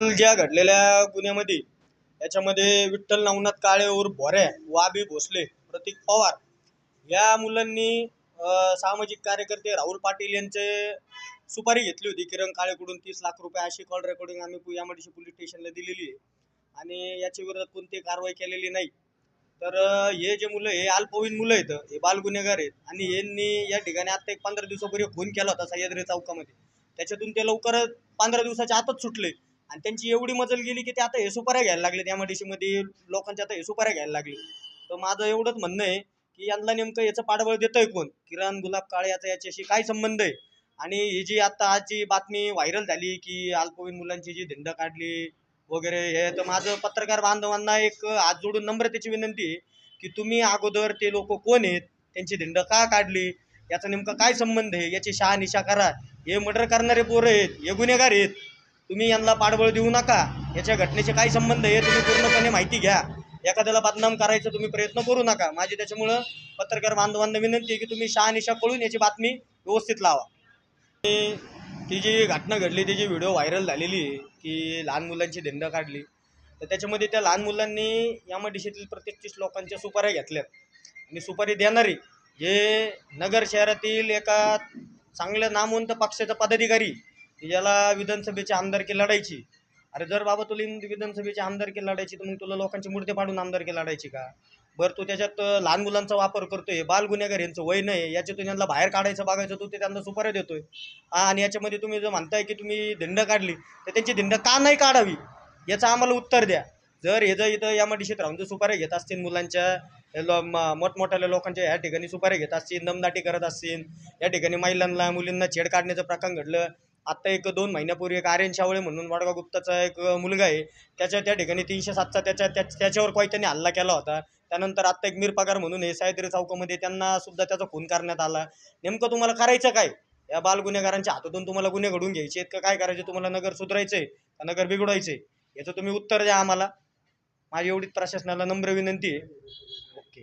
ज्या घडलेल्या गुन्ह्यामध्ये याच्यामध्ये विठ्ठल नवनाथ काळे और भोऱ्या वाबी भोसले प्रतीक पवार या मुलांनी सामाजिक कार्यकर्ते राहुल पाटील यांचे सुपारी घेतली होती. किरण काळेकडून तीस लाख रुपये अशी कॉल रेकॉर्डिंग आम्ही यामध्ये यामडीशी पोलीस स्टेशनला दिलेली आहे. आणि याच्या विरोधात कोणती कारवाई केलेली नाही. तर हे जे मुलं हे अल्पवयीन मुलं आहेत हे बाल गुन्हेगार आहेत आणि यांनी या ठिकाणी आता एक पंधरा दिवसापूर्वी खून केला होता सह्याद्री चौकामध्ये. त्याच्यातून ते लवकरच पंधरा दिवसाच्या आतच सुटले. आणि त्यांची एवढी मजल गेली की ते आता हे सुपाऱ्या घ्यायला लागले त्या मध्ये लोकांच्या आता हे सुपाऱ्या घ्यायला लागले. तर माझं एवढंच म्हणणं आहे की यांना नेमकं याचं पाठबळ देतंय कोण? किरण गुलाब काळे याचा याच्याशी काय संबंध आहे? आणि ही जी आता आज जी बातमी व्हायरल झाली की अल्पवयीन मुलांची जी धिंड काढली वगैरे हे तर माझं पत्रकार बांधवांना एक हात जोडून नम्रतेची विनंती आहे की तुम्ही अगोदर ते लोक कोण आहेत? त्यांची धिंड का काढली? याचा नेमका काय संबंध आहे? याची शहानिशा करा. हे मर्डर करणारे पोरं आहेत हे गुन्हेगार आहेत. तुम्ही यांना पाठबळ देऊ नका. याच्या घटनेचे काय संबंध आहे तुम्ही पूर्णपणे माहिती घ्या. एखाद्याला बदनाम करायचा तुम्ही प्रयत्न करू नका. माझी त्याच्यामुळं पत्रकार बांधवांना विनंती आहे की तुम्ही शहानिशा कळून याची बातमी व्यवस्थित लावा. ते ती जी घटना घडली ती जी व्हिडिओ व्हायरल झालेली आहे की लहान मुलांची धिंड काढली. तर त्याच्यामध्ये त्या लहान मुलांनी या दिशेतील प्रत्येक लोकांच्या सुपाऱ्या घेतल्यात. आणि सुपारी देणारी जे नगर शहरातील एका चांगल्या नामवंत पक्षाचा पदाधिकारी की ज्याला विधानसभेची आमदारकी लढायची. अरे जर बाबा तुला इन- विधानसभेची आमदारकी लढायची तर मग तुला लोकांची मूर्ती पाडून आमदारकी लढायची का? बरं तू त्याच्यात अं, लहान मुलांचा वापर करतोय बाल गुन्हेगार यांचं वय नाही याच्यातून यांना बाहेर काढायचं बघायचं तू ते त्यांना सुपाऱ्या देतोय. हा आणि याच्यामध्ये तुम्ही जर म्हणताय की तुम्ही धिंड काढली तर त्यांची धिंड का नाही काढावी? याचं आम्हाला उत्तर द्या. जर हे जर इथं या मडीशीत राहून जर सुपाऱ्या घेत असतील मुलांच्या हे लो- म- मोठमोठ्या लोकांच्या ह्या ठिकाणी सुपाऱ्या घेत असतील दमदाटी करत असतील या ठिकाणी महिलांना मुलींना छेड काढण्याचं प्रकार घडलं आत्ता एक दोन महिन्यापूर्वी एक आर्यन शावळे म्हणून वडगाव गुप्ताचा एक मुलगा आहे. त्याच्या त्या ठिकाणी तीनशे सातचा त्याच्या त्या त्याच्यावर काही त्यांनी हल्ला केला होता. त्यानंतर आत्ता एक मीरपगार म्हणून हे सायद्री चौकामध्ये त्यांना सुद्धा त्याचा खून करण्यात आला. नेमकं तुम्हाला करायचं काय? या बाल गुन्हेगारांच्या हातातून तुम्हाला गुन्हे घडून घ्यायचे आहेत का? काय करायचे? तुम्हाला नगर सुधारायचंय का? नगर बिघडवायचंय याचं तुम्ही उत्तर द्या आम्हाला. माझी एवढीच प्रशासनाला नम्र विनंती आहे. ओके.